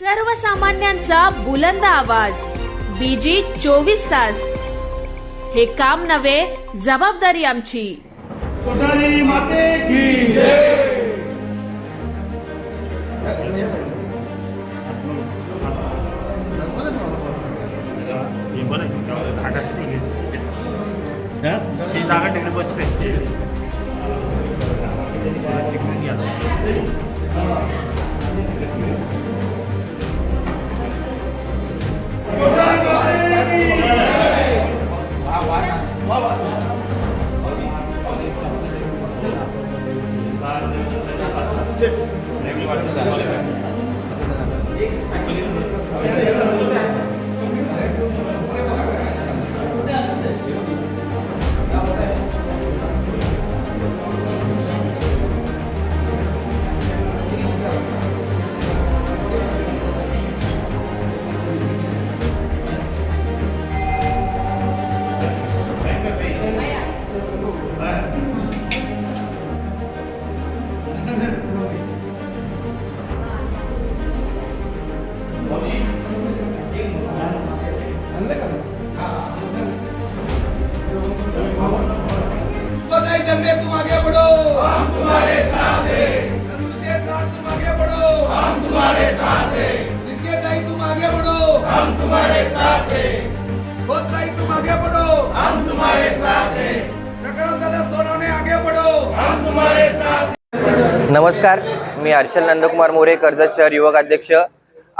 सर्वसामान्यांचा बुलंद आवाज. बीजी चोवीस तास. हे काम नव्हे जबाबदारी आमची. कोठारी माते की చెప్పు. सुबह दंगे तुम आगे बढ़ो हम तुम्हारे साथ हैं. नंदू शेठ लाल तुम आगे बढ़ो हम तुम्हारे साथ हैं. सिक्के दाई तुम आगे बढ़ो हम तुम्हारे साथ हैं. बहुत दाई तुम आगे बढ़ो हम तुम्हारे साथ हैं. सकरम दादा सोनवणे आगे बढ़ो हम तुम्हारे साथ नमस्कार मी हर्षल नंदकुमार मोरे कर्जत शहर युवक अध्यक्ष.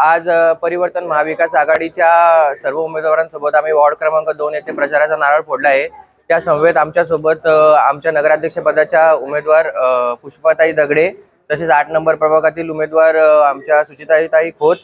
आज परिवर्तन महाविकास आघाडीच्या सर्व उमेदवारांसोबत आम्ही वॉर्ड क्रमांक दोन येथे प्रचाराचा नारळ फोडला आहे. त्या समवेत आमच्यासोबत आमच्या नगराध्यक्षपदाच्या उमेदवार पुष्पाताई दगडे तसेच आठ नंबर प्रभागातील उमेदवार आमच्या सुचिताईताई खोत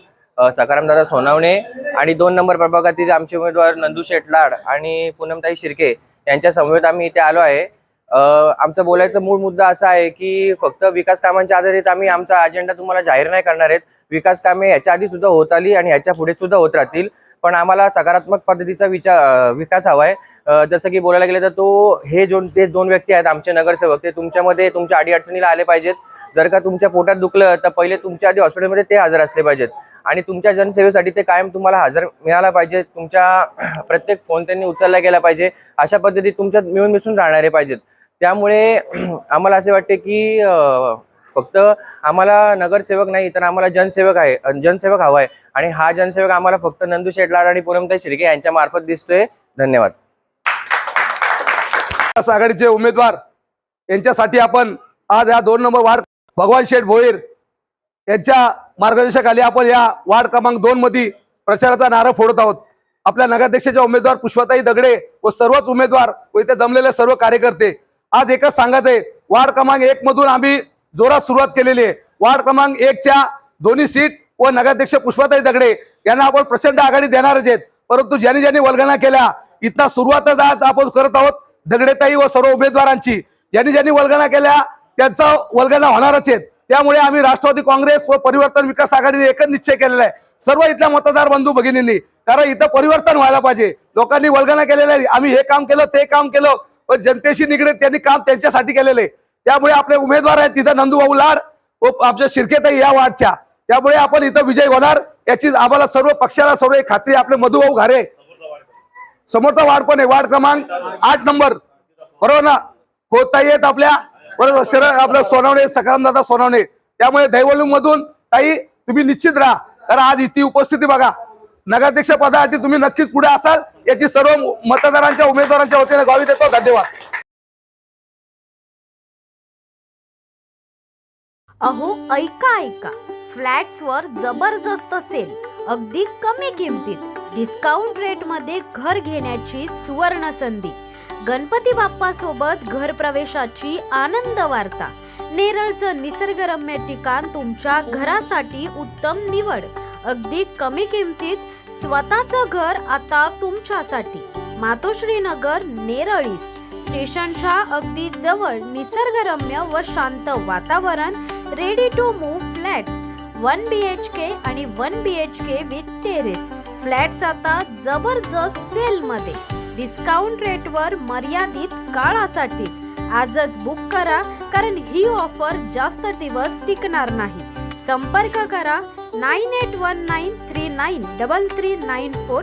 सकारामदादा सोनावणे आणि दोन नंबर प्रभागातील आमचे उमेदवार नंदू शेटलाड आणि पूनमताई शिर्के यांच्या समवेत आम्ही इथे आलो आहे. आमचं बोलायचं मूळ मुद्दा असा आहे की फक्त विकास कामांच्या आधारित आम्ही आमचा अजेंडा तुम्हाला जाहीर नाही करणार आहेत. विकास कामे ह्याच्या आधी सुद्धा होत आली आणि ह्याच्या पुढे सुद्धा होत राहतील. पण आम्हाला सकारात्मक पद्धतीचा विचार विकास हवा आहे जसं की बोलायला गेलं तर तो हे जो ते दोन व्यक्ती आहेत आमचे नगरसेवक ते तुमच्यामध्ये तुमच्या अडीअडचणीला आले पाहिजेत. जर का तुमच्या पोटात दुखलं तर पहिले तुमच्या आधी हॉस्पिटलमध्ये ते हजर असले पाहिजेत. आणि तुमच्या जनसेवेसाठी ते कायम तुम्हाला हजर मिळाला पाहिजे तुमच्या प्रत्येक फोन त्यांनी उचलला गेला पाहिजे. अशा पद्धतीत तुमच्यात मिळून मिसळून राहणारे पाहिजेत. त्यामुळे आम्हाला असे वाटते की फक्त आम्हाला नगरसेवक नाही तर आम्हाला जनसेवक आहे. जनसेवक हवा आहे. आणि हा जनसेवक आम्हाला फक्त नंदू शेटलाड आणि पुरमताई शिर्के यांच्या मार्फत दिसतोय. धन्यवाद. आघाडीचे उमेदवार यांच्यासाठी आपण आज या दोन नंबर वार्ड भगवान शेठ भोईर यांच्या मार्गदर्शनाखाली आपण या वार्ड क्रमांक दोन मध्ये प्रचाराचा नारा फोडत आहोत. आपल्या नगराध्यक्षाच्या उमेदवार पुष्पाताई दगडे व सर्वच उमेदवार व इथे जमलेले सर्व कार्यकर्ते. आज एकच सांगत आहे वार्ड क्रमांक एक मधून आम्ही जोरात सुरुवात केलेली आहे. वार्ड क्रमांक एकच्या दोन्ही सीट व नगराध्यक्ष पुष्पाताई दगडे यांना आपण प्रचंड आघाडी देणारच आहेत. परंतु ज्यांनी ज्यांनी वल्गना केल्या इथं सुरुवातच आज आपण करत आहोत दगडेताई व सर्व उमेदवारांची. ज्यांनी ज्यांनी वल्गना केल्या त्यांचा वल्गना होणारच आहेत. त्यामुळे आम्ही राष्ट्रवादी काँग्रेस व परिवर्तन विकास आघाडीने एकच निश्चय केलेला आहे. सर्व इथल्या मतदार बंधू भगिनींनी कारण इथं परिवर्तन व्हायला पाहिजे. लोकांनी वल्गना केलेलं आहे. आम्ही हे काम केलं ते काम केलं पण जनतेशी निगडीत त्यांनी काम त्यांच्यासाठी केलेलं आहे. त्यामुळे आपले उमेदवार आहेत तिथं नंदूभाऊ लाड व आमच्या शिरकेताई या वार्डच्या. त्यामुळे आपण इथं विजय होणार याची आम्हाला सर्व पक्षाला सर्व एक खात्री आपले मधुभाऊ घारे समोरचा वार्ड पण आहे? वार्ड क्रमांक आठ नंबर. बरोबर ना? खोताई आहेत आपल्या. बरोबर शरद आपलं सोनवणे सकारामदादा सोनवणे. त्यामुळे दैवलूम मधून ताई तुम्ही निश्चित राहा. कारण आज इथे उपस्थिती बघा. नगराध्यक्ष पदासाठी तुम्ही नक्कीच पुढे असाल. याची सर्व मतदारांच्या उमेदवारांच्या वतीने गावी देतो. धन्यवाद. अहो ऐका ऐका. फ्लॅट्सवर जबरदस्त सेल अगदी कमी किमतीत. डिस्काउंट रेटमध्ये घर घेण्याची सुवर्ण संधी गणपती बाप्पा सोबत घर प्रवेशाची आनंद वार्ता. नेरळचं निसर्गरम्य ठिकाण तुमच्या घरासाठी उत्तम निवड. अगदी कमी किमतीत स्वतःचं घर आता तुमच्यासाठी. मातोश्री नगर नेरळीस स्टेशनच्या अगदी जवळ निसर्गरम्य व शांत वातावरण ready to move flats. One B H K आणि one B H K with terrace flats आता जबरदस्त सेलमध्ये. डिस्काउंट रेटवर मर्यादित काळासाठीच. आजच बुक करा कारण ही ऑफर जास्त दिवस टिकणार नाही. संपर्क करा nine eight one nine three nine double three nine four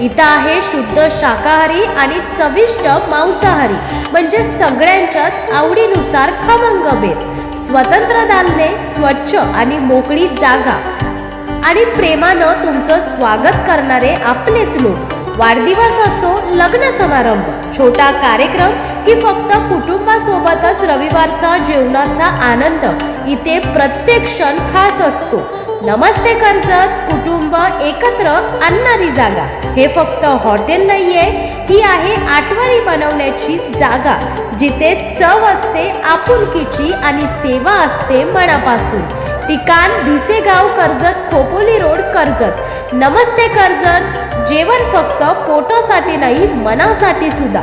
इथं आहे शुद्ध शाकाहारी आणि चविष्ट मांसाहारी. म्हणजे सगळ्यांच्याच आवडीनुसार खमंग बेत. स्वतंत्र दालने स्वच्छ आणि मोकळी जागा. आणि प्रेमानं तुमचं स्वागत करणारे आपलेच लोक. वाढदिवस असो लग्न समारंभ छोटा कार्यक्रम की फक्त कुटुंबासोबतच रविवारचा जेवणाचा आनंद इथे प्रत्येक क्षण खास असतो. नमस्ते कर्जत कुटुंब एकत्र आणणारी जागा. हे फक्त हॉटेल नाहीये ही आहे आठवणी बनवण्याची जागा जिथे चव असते आपुलकीची आणि सेवा असते मनापासून. ठिकाण भिसेगाव कर्जत खोपोली रोड कर्जत. नमस्ते कर्जत जेवण फक्त पोटासाठी नाही मनासाठी सुद्धा.